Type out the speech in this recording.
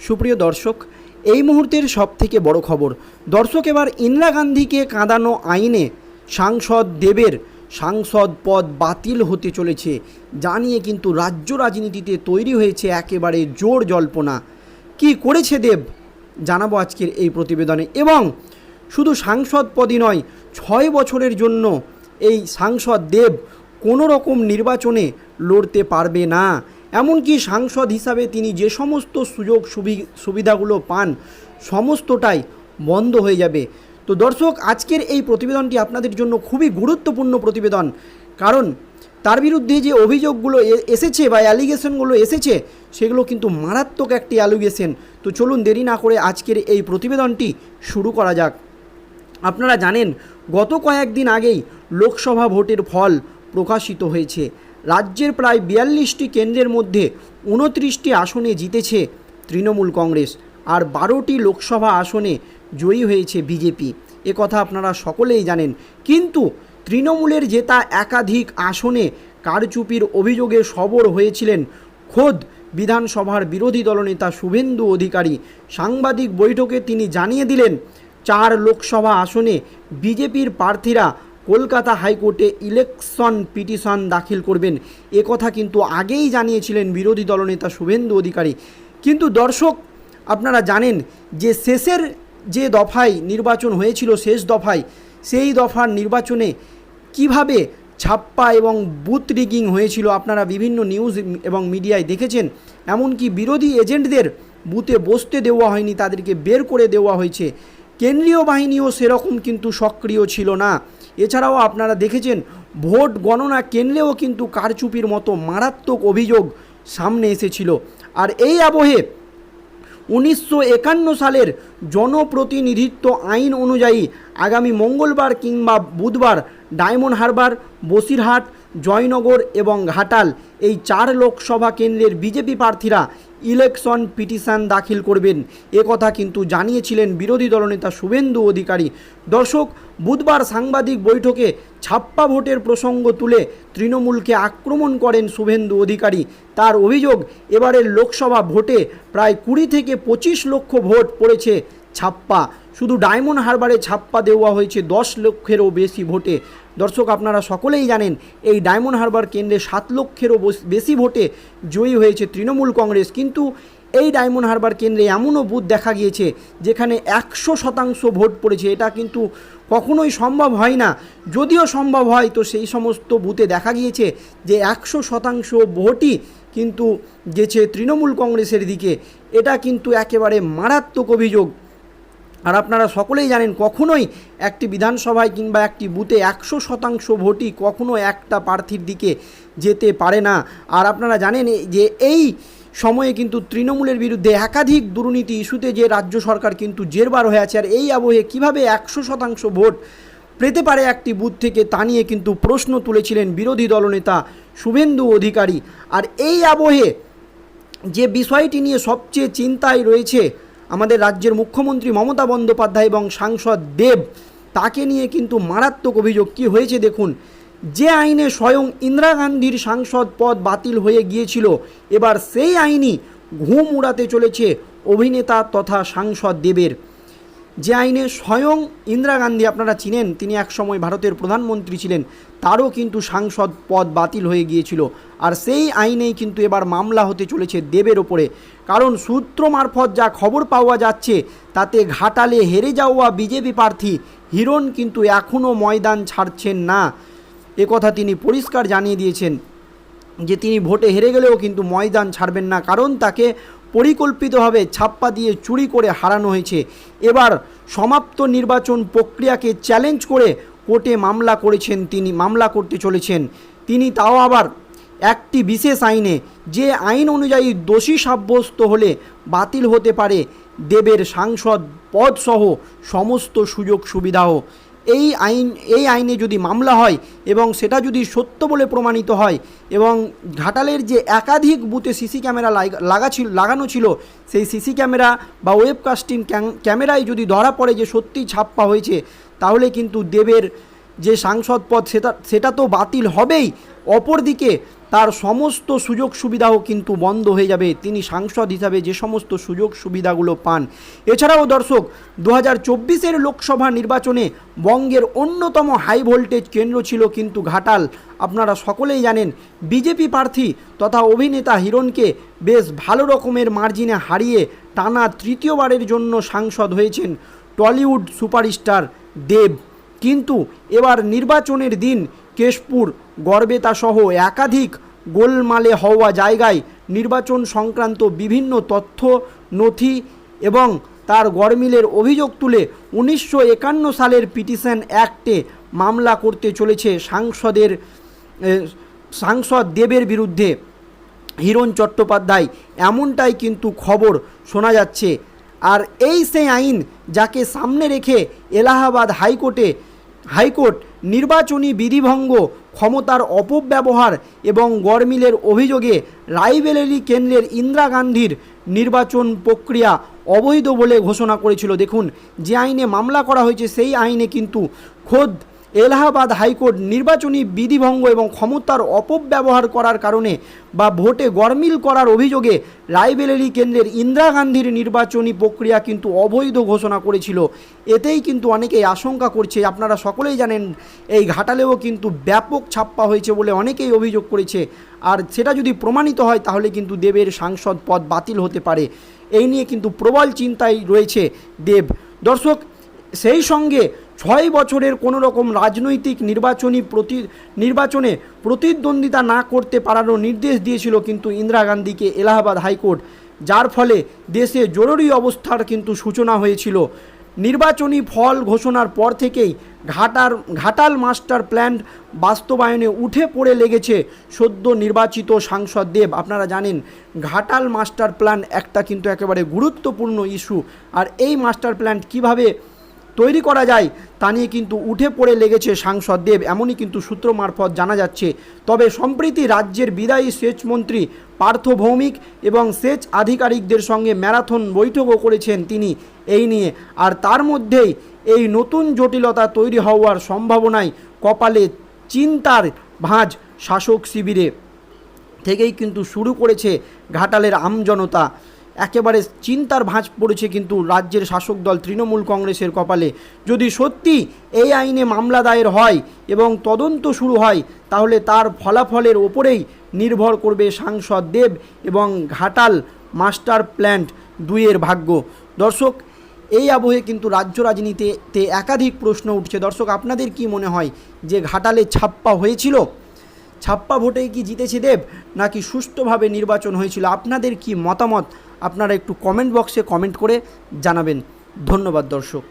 সুপ্রিয় দর্শক, এই মুহূর্তের সবথেকে বড় খবর, দর্শক এবার ইন্দিরা গান্ধীকে কাঁদানো আইনে সাংসদ দেবের সাংসদ পদ বাতিল হতে চলেছে। যা নিয়ে কিন্তু রাজ্য রাজনীতিতে তৈরি হয়েছে একেবারে জোর জল্পনা। কি করেছে দেব? জানাব আজকের এই প্রতিবেদনে। এবং শুধু সাংসদ পদই নয়, ছয় বছরের জন্য এই সাংসদ দেব কোনো রকম নির্বাচনে লড়তে পারবে না। এমনকি সাংসদ হিসাবে তিনি যে সমস্ত সুযোগ সুবি- সুবিধাগুলো পান, সমস্তটাই বন্ধ হয়ে যাবে। তো দর্শক, আজকের এই প্রতিবেদনটি আপনাদের জন্য খুবই গুরুত্বপূর্ণ প্রতিবেদন। কারণ তার বিরুদ্ধে যে অভিযোগগুলো এসেছে বা অ্যালিগেশনগুলো এসেছে, সেগুলো কিন্তু মারাত্মক একটি অ্যালিগেশন। তো চলুন দেরি না করে আজকের এই প্রতিবেদনটি শুরু করা যাক। আপনারা জানেন, গত কয়েকদিন আগেই লোকসভা ভোটের ফল প্রকাশিত হয়েছে। রাজ্যের প্রায় বিয়াল্লিশটি কেন্দ্রের মধ্যে উনত্রিশটি আসনে জিতেছে তৃণমূল কংগ্রেস আর বারোটি লোকসভা আসনে জয়ী হয়েছে বিজেপি। কথা আপনারা সকলেই জানেন। কিন্তু তৃণমূলের জেতা একাধিক আসনে কারচুপির অভিযোগে সবর হয়েছিলেন খোদ বিধানসভার বিরোধী দলনেতা শুভেন্দু অধিকারী। সাংবাদিক বৈঠকে তিনি জানিয়ে দিলেন, চার লোকসভা আসনে বিজেপির প্রার্থীরা কলকাতা হাইকোর্টে ইলেকশন পিটিশন দাখিল করবেন। কথা কিন্তু আগেই জানিয়েছিলেন বিরোধী দলনেতা শুভেন্দু অধিকারী। কিন্তু দর্শক, আপনারা জানেন যে শেষের যে দফায় নির্বাচন হয়েছিল, শেষ দফায়, সেই দফার নির্বাচনে কীভাবে ছাপ্পা এবং বুথ রিগিং হয়েছিল আপনারা বিভিন্ন নিউজ এবং মিডিয়ায় দেখেছেন। এমনকি বিরোধী এজেন্টদের বুথে বসতে দেওয়া হয়নি, তাদেরকে বের করে দেওয়া হয়েছে। কেন্দ্রীয় বাহিনীও সেরকম কিন্তু সক্রিয় ছিল না। এছাড়াও আপনারা দেখেছেন, ভোট গণনা কেন্দ্রেও কিন্তু কারচুপির মতো মারাত্মক অভিযোগ সামনে এসেছিল। আর এই আবহে উনিশশো একান্ন সালের জনপ্রতিনিধিত্ব আইন অনুযায়ী আগামী মঙ্গলবার কিংবা বুধবার ডায়মন্ড হারবার, বসিরহাট, জয়নগর এবং ঘাটাল এই চার লোকসভা কেন্দ্রের বিজেপি প্রার্থীরা ইলেকশন পিটিশন দাখিল করবেন। এ কথা কিন্তু জানিয়েছিলেন বিরোধী দলনেতা শুভেন্দু অধিকারী। দর্শক, বুধবার সাংবাদিক বৈঠকে ছাপ্পা ভোটের প্রসঙ্গ তুলে তৃণমূলকে আক্রমণ করেন শুভেন্দু অধিকারী। তার অভিযোগ, এবারের লোকসভা ভোটে প্রায় কুড়ি থেকে পঁচিশ লক্ষ ভোট পড়েছে ছাপ্পা। শুধু ডায়মন্ড হারবারে ছাপ্পা দেওয়া হয়েছে দশ লক্ষেরও বেশি ভোটে। দর্শক, আপনারা সকলেই জানেন, এই ডায়মন্ড হারবার কেন্দ্রে সাত লক্ষেরও বেশি ভোটে জয়ী হয়েছে তৃণমূল কংগ্রেস। কিন্তু এই ডায়মন্ড হারবার কেন্দ্রে এমনও বুথ দেখা গিয়েছে, যেখানে একশো শতাংশ ভোট পড়েছে। এটা কিন্তু কখনোই সম্ভব হয় না। যদিও সম্ভব হয়, তো সেই সমস্ত বুথে দেখা গিয়েছে যে একশো শতাংশ ভোটই কিন্তু গেছে তৃণমূল কংগ্রেসের দিকে। এটা কিন্তু একেবারে মারাত্মক অভিযোগ। আর আপনারা সকলেই জানেন কখনোই একটি বিধানসভায় কিংবা একটি বুথে একশো শতাংশ ভোটই কখনো একটা প্রার্থীর দিকে যেতে পারে না। আর আপনারা জানেন যে এই সময়ে কিন্তু তৃণমূলের বিরুদ্ধে একাধিক দুর্নীতি ইস্যুতে যে রাজ্য সরকার কিন্তু জেরবার হয়ে আছে, আর এই আবহে কীভাবে একশো শতাংশ ভোট পেতে পারে একটি বুথ থেকে তা নিয়ে কিন্তু প্রশ্ন তুলেছিলেন বিরোধী দলনেতা শুভেন্দু অধিকারী। আর এই আবহে যে বিষয়টি নিয়ে সবচেয়ে চিন্তায় রয়েছে আমাদের রাজ্যের মুখ্যমন্ত্রী মমতা বন্দ্যোপাধ্যায় এবং সাংসদ দেব, তাকে নিয়ে কিন্তু মারাত্মক অভিযোগ। কী হয়েছে দেখুন, যে আইনে স্বয়ং ইন্দিরা গান্ধীর সাংসদ পদ বাতিল হয়ে গিয়েছিল, এবার সেই আইনই ঘুম উড়াতে চলেছে অভিনেতা তথা সাংসদ দেবের। যে আইনে স্বয়ং ইন্দিরা গান্ধী আপনারা চিনেন, তিনি একসময় ভারতের প্রধানমন্ত্রী ছিলেন, তারও কিন্তু সাংসদ পদ বাতিল হয়ে গিয়েছিল। আর সেই আইনেই কিন্তু এবার মামলা হতে চলেছে দেবের ওপরে। কারণ সূত্র মারফত যা খবর পাওয়া যাচ্ছে, তাতে ঘাটালে হেরে যাওয়া বিজেপি প্রার্থী হিরণ কিন্তু এখনও ময়দান ছাড়ছেন না। একথা তিনি পরিষ্কার জানিয়ে দিয়েছেন যে, তিনি ভোটে হেরে গেলেও কিন্তু ময়দান ছাড়বেন না। কারণ তাকে পরিকল্পিতভাবে ছাপ্পা দিয়ে চুরি করে হারানো হয়েছে। এবার সমাপ্ত নির্বাচন প্রক্রিয়াকে চ্যালেঞ্জ করে কোর্টে মামলা করেছেন তিনি, মামলা করতে চলেছেন। তিনি তাও আবার একটি বিশেষ আইনে, যে আইন অনুযায়ী দোষী সাব্যস্ত হলে বাতিল হতে পারে দেবের সাংসদ পদসহ সমস্ত সুযোগ সুবিধাও এই আইন, এই আইনে যদি মামলা হয় এবং সেটা যদি সত্য বলে প্রমাণিত হয় এবং ঘাটালের যে একাধিক বুথে সিসি ক্যামেরা লাগা- ছিল, লাগানো ছিল, সেই সিসি ক্যামেরা বা ওয়েবকাস্টিং ক্যাম- ক্যামেরায় যদি ধরা পড়ে যে সত্যি ছাপ্পা হয়েছে, তাহলে কিন্তু দেবের যে সাংসদ পদ সেটা সেটা তো বাতিল হবেই। অপরদিকে তার সমস্ত সুযোগ সুবিধাও কিন্তু বন্ধ হয়ে যাবে। তিনি সাংসদ হিসাবে যে সমস্ত সুযোগ সুবিধাগুলো পান। এছাড়াও দর্শক দু হাজার লোকসভা নির্বাচনে বঙ্গের অন্যতম হাই ভোল্টেজ কেন্দ্র ছিল কিন্তু ঘাটাল। আপনারা সকলেই জানেন, বিজেপি প্রার্থী তথা অভিনেতা হিরণকে বেশ ভালো রকমের মার্জিনে হারিয়ে টানা তৃতীয়বারের জন্য সাংসদ হয়েছেন টলিউড সুপারস্টার দেব। কিন্তু এবার নির্বাচনের দিন কেশপুর গড়বেতা সহ একাধিক গোলমালে হওয়া জায়গায় নির্বাচন সংক্রান্ত বিভিন্ন তথ্য, নথি এবং তার গড়মিলের অভিযোগ তুলে উনিশশো একান্ন সালের পিটিশন অ্যাক্টে মামলা করতে চলেছে সাংসদের সাংসদ দেবের বিরুদ্ধে। হিরণ চট্টোপাধ্যায়, এমনটাই কিন্তু খবর শোনা যাচ্ছে। আর এই সেই আইন যাকে সামনে রেখে এলাহাবাদ হাইকোর্টে হাইকোর্ট নির্বাচনী বিধিভঙ্গ, ক্ষমতার অপব্যবহার এবং গরমিলের অভিযোগে রাইবেরেলি কেন্দ্রের ইন্দিরা গান্ধীর নির্বাচন প্রক্রিয়া অবৈধ বলে ঘোষণা করেছিল। দেখুন, যে আইনে মামলা করা হয়েছে, সেই আইনে কিন্তু খোদ এলাহাবাদ হাইকোর্ট নির্বাচনী বিধিভঙ্গ এবং ক্ষমতার অপব্যবহার করার কারণে বা ভোটে গরমিল করার অভিযোগে রায়বেরেলি কেন্দ্রের ইন্দিরা গান্ধীর নির্বাচনী প্রক্রিয়া কিন্তু অবৈধ ঘোষণা করেছিল। এতেই কিন্তু অনেকেই আশঙ্কা করছে। আপনারা সকলেই জানেন, এই ঘাটালেও কিন্তু ব্যাপক ছাপ্পা হয়েছে বলে অনেকেই অভিযোগ করেছে। আর সেটা যদি প্রমাণিত হয়, তাহলে কিন্তু দেবের সাংসদ পদ বাতিল হতে পারে। এই নিয়ে কিন্তু প্রবল চিন্তায় রয়েছে দেব। দর্শক, সেই সঙ্গে ছয় বছরের কোনো রকম রাজনৈতিক নির্বাচনী প্রতি, নির্বাচনে প্রতিদ্বন্দ্বিতা না করতে পারারও নির্দেশ দিয়েছিল কিন্তু ইন্দিরা গান্ধীকে এলাহাবাদ হাইকোর্ট, যার ফলে দেশে জরুরি অবস্থার কিন্তু সূচনা হয়েছিল। নির্বাচনী ফল ঘোষণার পর থেকেই ঘাটার, ঘাটাল মাস্টার প্ল্যান বাস্তবায়নে উঠে পড়ে লেগেছে সদ্য নির্বাচিত সাংসদ দেব। আপনারা জানেন, ঘাটাল মাস্টার প্ল্যান একটা কিন্তু একেবারে গুরুত্বপূর্ণ ইস্যু। আর এই মাস্টার প্ল্যান কীভাবে তৈরি করা যায়, তা নিয়ে কিন্তু উঠে পড়ে লেগেছে সাংসদ দেব। এমনই কিন্তু সূত্র মারফত জানা যাচ্ছে। তবে সম্প্রতি রাজ্যের বিদায়ী সেচ মন্ত্রী, পার্থ ভৌমিক এবং সেচ আধিকারিকদের সঙ্গে ম্যারাথন বৈঠকও করেছেন তিনি এই নিয়ে। আর তার মধ্যেই এই নতুন জটিলতা তৈরি হওয়ার সম্ভাবনায় কপালে চিন্তার ভাঁজ শাসক শিবিরে। থেকেই কিন্তু শুরু করেছে ঘাটালের আমজনতা। একেবারে চিন্তার ভাঁজ পড়েছে কিন্তু রাজ্যের শাসক দল তৃণমূল কংগ্রেসের কপালে। যদি সত্যি এই আইনে মামলা দায়ের হয় এবং তদন্ত শুরু হয়, তাহলে তার ফলাফলের ওপরেই নির্ভর করবে সাংসদ দেব এবং ঘাটাল মাস্টার প্ল্যান্ট দুইয়ের ভাগ্য। দর্শক, এই আবহে কিন্তু রাজ্য রাজনীতিতে একাধিক প্রশ্ন উঠছে। দর্শক, আপনাদের কি মনে হয় যে ঘাটালে ছাপ্পা হয়েছিল? ছাপ্পা ভোটেই কি জিতেছে দেব নাকি সুষ্ঠুভাবে নির্বাচন হয়েছিল? আপনাদের কি মতামত? আপনারা একটু কমেন্ট বক্সে কমেন্ট করে জানাবেন। ধন্যবাদ দর্শক।